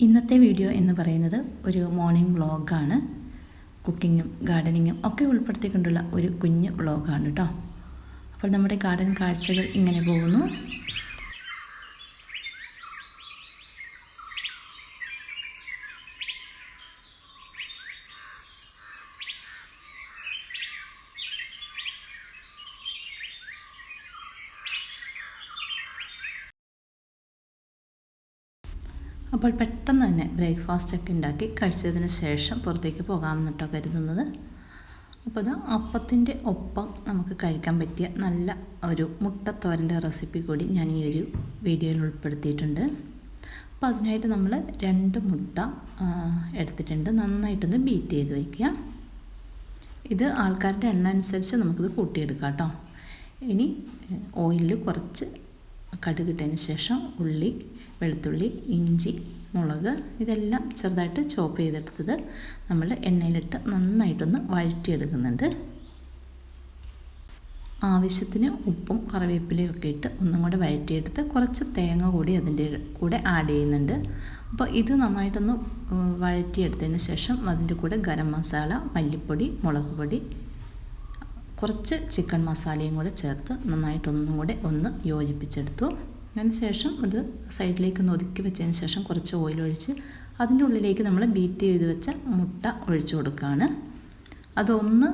ഇന്നത്തെ വീഡിയോ എന്ന് പറയുന്നത് ഒരു മോർണിംഗ് വ്ളോഗാണ് കുക്കിങ്ങും ഗാർഡനിങ്ങും ഒക്കെ ഉൾപ്പെടുത്തിക്കൊണ്ടുള്ള ഒരു കുഞ്ഞ് വ്ളോഗാണ് കേട്ടോ അപ്പോൾ നമ്മുടെ ഗാർഡൻ കാഴ്ചകൾ ഇങ്ങനെ പോകുന്നു. അപ്പോൾ പെട്ടെന്ന് തന്നെ ബ്രേക്ക്ഫാസ്റ്റ് ഒക്കെ ഉണ്ടാക്കി കഴിച്ചതിന് ശേഷം പുറത്തേക്ക് പോകാമെന്നിട്ടോ കരുതുന്നത്. അപ്പോൾ അത് അപ്പത്തിന്റെ ഒപ്പം നമുക്ക് കഴിക്കാൻ പറ്റിയ നല്ല ഒരു മുട്ടത്തോരന്റെ റെസിപ്പി കൂടി ഞാൻ ഈ ഒരു വീഡിയോയിൽ ഉൾപ്പെടുത്തിയിട്ടുണ്ട്. അപ്പോൾ അതിനായിട്ട് നമ്മൾ രണ്ട് മുട്ട എടുത്തിട്ടുണ്ട്. നന്നായിട്ടൊന്ന് ബീറ്റ് ചെയ്ത് വയ്ക്കുക. ഇത് ആൾക്കാരുടെ എണ്ണ അനുസരിച്ച് നമുക്കിത് കൂട്ടിയെടുക്കാം കേട്ടോ. ഇനി ഓയിലിൽ കുറച്ച് കടുകിട്ടതിന് ശേഷം ഉള്ളി വെളുത്തുള്ളി ഇഞ്ചി മുളക് ഇതെല്ലാം ചെറുതായിട്ട് ചോപ്പ് ചെയ്തെടുത്തത് നമ്മൾ എണ്ണയിലിട്ട് നന്നായിട്ടൊന്ന് വഴറ്റിയെടുക്കുന്നുണ്ട്. ആവശ്യത്തിന് ഉപ്പും കറിവേപ്പിലയും ഒക്കെ ഇട്ട് ഒന്നും കൂടെ വഴറ്റിയെടുത്ത് കുറച്ച് തേങ്ങ കൂടി അതിന്റെ കൂടെ ആഡ് ചെയ്യുന്നുണ്ട്. അപ്പോൾ ഇത് നന്നായിട്ടൊന്ന് വഴറ്റിയെടുത്തതിന് ശേഷം അതിന്റെ കൂടെ ഗരം മസാല മല്ലിപ്പൊടി മുളക് പൊടി കുറച്ച് ചിക്കൻ മസാലയും കൂടെ ചേർത്ത് നന്നായിട്ടൊന്നും കൂടെ ഒന്ന് യോജിപ്പിച്ചെടുത്തു. അതിന് ശേഷം അത് സൈഡിലേക്ക് ഒന്ന് ഒതുക്കി വെച്ചതിന് ശേഷം കുറച്ച് ഓയിൽ ഒഴിച്ച് അതിന്റെ ഉള്ളിലേക്ക് നമ്മൾ ബീറ്റ് ചെയ്ത് വെച്ച മുട്ട ഒഴിച്ചു കൊടുക്കുകയാണ്. അതൊന്ന്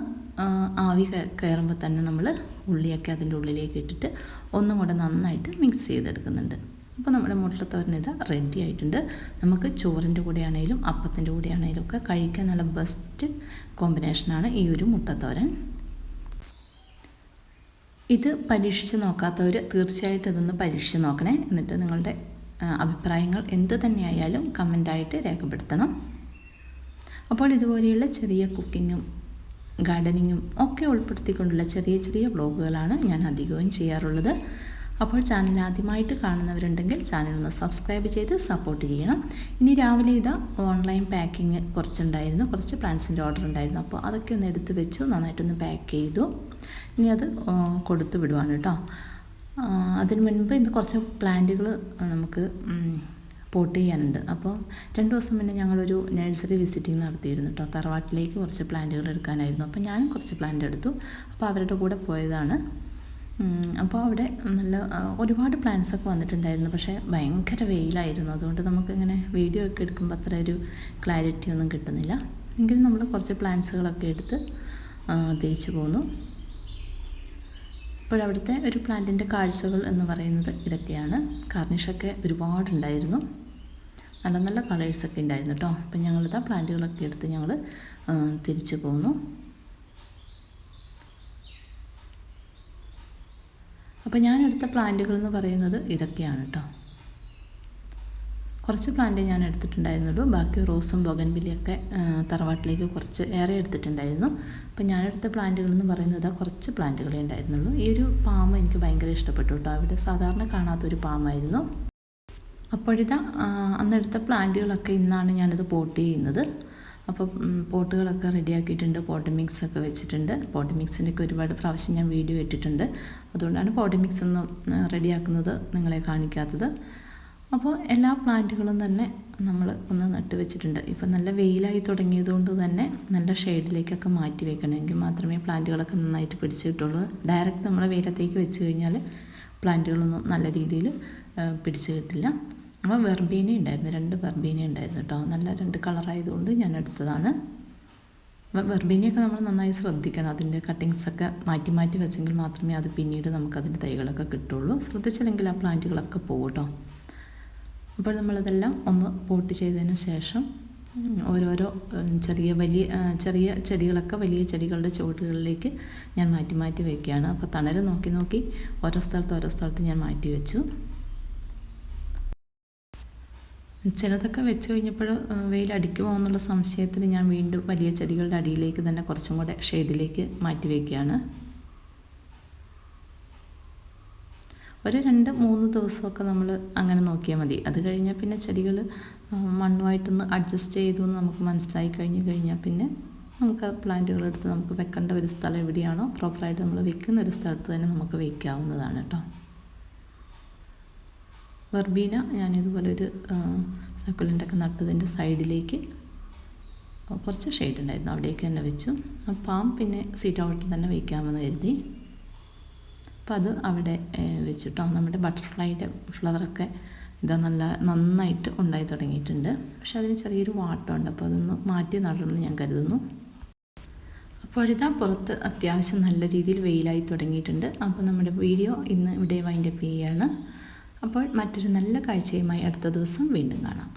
ആവി കയറുമ്പോൾ തന്നെ നമ്മൾ ഉള്ളിയൊക്കെ അതിന്റെ ഉള്ളിലേക്ക് ഇട്ടിട്ട് ഒന്നും കൂടെ നന്നായിട്ട് മിക്സ് ചെയ്തെടുക്കുന്നുണ്ട്. അപ്പോൾ നമ്മുടെ മുട്ടത്തോരൻ ഇത് റെഡി ആയിട്ടുണ്ട്. നമുക്ക് ചോറിന്റെ കൂടെ ആണെങ്കിലും അപ്പത്തിന്റെ കൂടെ ആണെങ്കിലും ഒക്കെ കഴിക്കാൻ നല്ല ബെസ്റ്റ് കോമ്പിനേഷനാണ് ഈ ഒരു മുട്ടത്തോരൻ ഇത് പരീക്ഷിച്ച് നോക്കാത്തവർ തീർച്ചയായിട്ടും ഇതൊന്ന് പരീക്ഷിച്ച് നോക്കണേ. എന്നിട്ട് നിങ്ങളുടെ അഭിപ്രായങ്ങൾ എന്ത് തന്നെയായാലും കമന്റായിട്ട് രേഖപ്പെടുത്തണം. അപ്പോൾ ഇതുപോലെയുള്ള ചെറിയ കുക്കിങ്ങും ഗാർഡനിങ്ങും ഒക്കെ ഉൾപ്പെടുത്തിക്കൊണ്ടുള്ള ചെറിയ ചെറിയ വ്ളോഗുകളാണ് ഞാൻ അധികവും ചെയ്യാറുള്ളത്. അപ്പോൾ ചാനൽ ആദ്യമായിട്ട് കാണുന്നവരുണ്ടെങ്കിൽ ചാനൽ ഒന്ന് സബ്സ്ക്രൈബ് ചെയ്ത് സപ്പോർട്ട് ചെയ്യണം. ഇനി രാവിലെ ഇതാ ഓൺലൈൻ പാക്കിങ് കുറച്ചുണ്ടായിരുന്നു. കുറച്ച് പ്ലാന്റ്സിന്റെ ഓർഡർ ഉണ്ടായിരുന്നു. അപ്പോൾ അതൊക്കെ ഒന്ന് എടുത്ത് വെച്ചു നന്നായിട്ടൊന്ന് പാക്ക് ചെയ്തു. ഇനി അത് കൊടുത്തു വിടുവാണ് കേട്ടോ. അതിന് മുൻപ് ഇന്ന് കുറച്ച് പ്ലാന്റുകൾ നമുക്ക് പോട്ട് ചെയ്യാനുണ്ട്. അപ്പോൾ രണ്ട് ദിവസം മുന്നേ ഞങ്ങളൊരു നഴ്സറി വിസിറ്റിംഗ് നടത്തിയിരുന്നു കേട്ടോ. തറവാട്ടിലേക്ക് കുറച്ച് പ്ലാന്റുകൾ എടുക്കാനായിരുന്നു. അപ്പോൾ ഞാനും കുറച്ച് പ്ലാന്റ് എടുത്തു. അപ്പോൾ അവരുടെ കൂടെ പോയതാണ്. അപ്പോൾ അവിടെ നല്ല ഒരുപാട് പ്ലാന്റ്സ് ഒക്കെ വന്നിട്ടുണ്ടായിരുന്നു. പക്ഷേ ഭയങ്കര വെയിലായിരുന്നു. അതുകൊണ്ട് നമുക്കിങ്ങനെ വീഡിയോ ഒക്കെ എടുക്കുമ്പോൾ അത്ര ഒരു ക്ലാരിറ്റി ഒന്നും കിട്ടുന്നില്ല. എങ്കിലും നമ്മൾ കുറച്ച് പ്ലാന്റ്സുകളൊക്കെ എടുത്ത് തിരിച്ചു പോന്നു. ഇപ്പോഴവിടുത്തെ ഒരു പ്ലാന്റിന്റെ കാഴ്ചകൾ എന്ന് പറയുന്നത് ഇതൊക്കെയാണ്. കാർണിഷൊക്കെ ഒരുപാടുണ്ടായിരുന്നു. നല്ല നല്ല കളേഴ്സൊക്കെ ഉണ്ടായിരുന്നു കേട്ടോ അപ്പം ഞങ്ങളിതാ പ്ലാന്റുകളൊക്കെ എടുത്ത് ഞങ്ങൾ തിരിച്ചു പോന്നു. അപ്പോൾ ഞാൻ എടുത്ത പ്ലാന്റുകൾ എന്ന് പറയുന്നത് ഇതൊക്കെയാണ് കേട്ടോ കുറച്ച് പ്ലാന്റ് ഞാൻ എടുത്തിട്ടുണ്ടായിരുന്നുള്ളൂ. ബാക്കി റോസും ബൊഗൻവില്ലയൊക്കെ തറവാട്ടിലേക്ക് കുറച്ച് ഏറെ എടുത്തിട്ടുണ്ടായിരുന്നു. അപ്പോൾ ഞാനെടുത്ത പ്ലാന്റുകൾ എന്ന് പറയുന്നത് കുറച്ച് പ്ലാന്റുകളേ ഉണ്ടായിരുന്നുള്ളൂ. ഈ ഒരു പാമ്പ് എനിക്ക് ഭയങ്കര ഇഷ്ടപ്പെട്ടു കേട്ടോ. അവിടെ സാധാരണ കാണാത്തൊരു പാമ്പായിരുന്നു അപ്പോഴിതാ അന്നെടുത്ത പ്ലാന്റുകളൊക്കെ ഇന്നാണ് ഞാനിത് പോട്ട് ചെയ്യുന്നത്. അപ്പോൾ പോട്ടുകളൊക്കെ റെഡിയാക്കിയിട്ടുണ്ട്. പോട്ട് മിക്സ് ഒക്കെ വെച്ചിട്ടുണ്ട്. പോട്ട് മിക്സിന്റെ ഒക്കെ ഒരുപാട് പ്രാവശ്യം ഞാൻ വീഡിയോ ഇട്ടിട്ടുണ്ട്. അതുകൊണ്ടാണ് പോട്ട് മിക്സ് ഒന്ന് റെഡിയാക്കുന്നത് നിങ്ങളെ കാണിക്കാത്തത്. അപ്പോൾ എല്ലാ പ്ലാന്റുകളും തന്നെ നമ്മൾ ഒന്ന് നട്ട് വെച്ചിട്ടുണ്ട്. ഇപ്പം നല്ല വെയിലായി തുടങ്ങിയതുകൊണ്ട് തന്നെ നല്ല ഷെയ്ഡിലേക്കൊക്കെ മാറ്റി വെക്കണമെങ്കിൽ മാത്രമേ പ്ലാന്റുകളൊക്കെ നന്നായിട്ട് പിടിച്ചു കിട്ടുള്ളൂ. ഡയറക്റ്റ് നമ്മൾ വെയിലത്തേക്ക് വെച്ച് കഴിഞ്ഞാൽ പ്ലാന്റുകളൊന്നും നല്ല രീതിയിൽ പിടിച്ച് കിട്ടില്ല. അപ്പോൾ വെർബീന ഉണ്ടായിരുന്നു രണ്ട് വെർബീന ഉണ്ടായിരുന്നു കേട്ടോ. നല്ല രണ്ട് കളറായതുകൊണ്ട് ഞാൻ എടുത്തതാണ്. വെർബീനയൊക്കെ നമ്മൾ നന്നായി ശ്രദ്ധിക്കണം. അതിന്റെ കട്ടിങ്സൊക്കെ മാറ്റി മാറ്റി വെച്ചെങ്കിൽ മാത്രമേ അത് പിന്നീട് നമുക്കതിന്റെ തൈകളൊക്കെ കിട്ടുള്ളൂ. ശ്രദ്ധിച്ചില്ലെങ്കിൽ ആ പ്ലാന്റുകളൊക്കെ പോകും അപ്പോൾ നമ്മളിതെല്ലാം ഒന്ന് പോട്ട് ചെയ്തതിന് ശേഷം ഓരോരോ ചെറിയ വലിയ ചെറിയ ചെടികളൊക്കെ വലിയ ചെടികളുടെ ചുവട്ടുകളിലേക്ക് ഞാൻ മാറ്റി മാറ്റി വയ്ക്കുകയാണ് അപ്പോൾ തണൽ നോക്കി നോക്കി ഓരോ സ്ഥലത്ത് ഓരോ സ്ഥലത്ത് ഞാൻ മാറ്റി വെച്ചു. ചിലതൊക്കെ വെച്ച് കഴിഞ്ഞപ്പോൾ വെയിൽ അടിക്കുമോ എന്നുള്ള സംശയത്തിൽ ഞാൻ വീണ്ടും വലിയ ചെടികളുടെ അടിയിലേക്ക് തന്നെ കുറച്ചും കൂടെ ഷെയ്ഡിലേക്ക് മാറ്റി വയ്ക്കുകയാണ് ഒരു രണ്ട് മൂന്ന് ദിവസമൊക്കെ നമ്മൾ അങ്ങനെ നോക്കിയാൽ മതി. അത് കഴിഞ്ഞാൽ പിന്നെ ചെടികൾ മണ്ണുമായിട്ടൊന്ന് അഡ്ജസ്റ്റ് ചെയ്തു എന്ന് നമുക്ക് മനസ്സിലായി കഴിഞ്ഞ് കഴിഞ്ഞാൽ പിന്നെ നമുക്ക് പ്ലാന്റുകൾ എടുത്ത് നമുക്ക് വെക്കേണ്ട ഒരു സ്ഥലം എവിടെയാണോ പ്രോപ്പറായിട്ട് നമ്മൾ വെക്കുന്ന ഒരു സ്ഥലത്ത് തന്നെ നമുക്ക് വയ്ക്കാവുന്നതാണ് കേട്ടോ വെർബീന ഞാനിതുപോലെ ഒരു സക്കുലന്റൊക്കെ നട്ടതിന്റെ സൈഡിലേക്ക് കുറച്ച് ഷെയ്ഡ് ഉണ്ടായിരുന്നു. അവിടേക്ക് തന്നെ വെച്ചു. ആ പാം പിന്നെ സീറ്റ് ഔട്ടിൽ തന്നെ വയ്ക്കാമെന്ന് കരുതി. അപ്പോൾ അത് അവിടെ വെച്ചിട്ടോ. നമ്മുടെ ബട്ടർഫ്ലൈയുടെ ഫ്ലവറൊക്കെ ഇതാ നല്ല നന്നായിട്ട് ഉണ്ടായി തുടങ്ങിയിട്ടുണ്ട്. പക്ഷെ അതിന് ചെറിയൊരു വാട്ടമുണ്ട്. അപ്പോൾ അതൊന്ന് മാറ്റി നടണമെന്ന് ഞാൻ കരുതുന്നു. അപ്പോഴിതാ പുറത്ത് അത്യാവശ്യം നല്ല രീതിയിൽ വെയിലായി തുടങ്ങിയിട്ടുണ്ട്. അപ്പോൾ നമ്മുടെ വീഡിയോ ഇന്ന് ഇവിടെ വൈൻഡപ്പ് ചെയ്യുകയാണ്. അപ്പോൾ മറ്റൊരു നല്ല കാഴ്ചയുമായി അടുത്ത ദിവസം വീണ്ടും കാണാം.